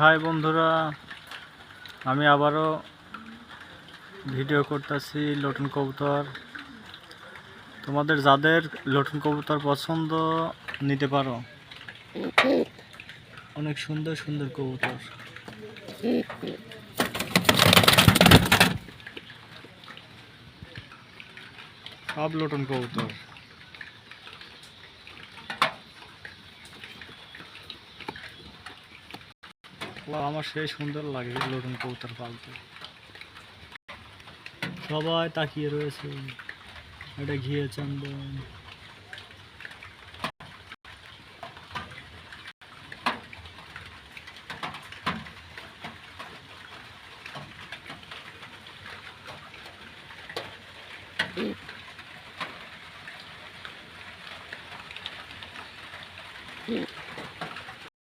High বন্ধুরা, আমি আবারও ভিডিও করতেছি লটন কবুতর। তোমাদের যাদের লটন কবুতর পছন্দ, নিতে পারো। অনেক সুন্দর সুন্দর কবুতর। সব লটন কবুতর। আমার সেই সুন্দর লাগে লোটন কবুতর পালতে সবাই তাকিয়ে রয়েছে এটা ঘিয়ে চন্দন Yeah.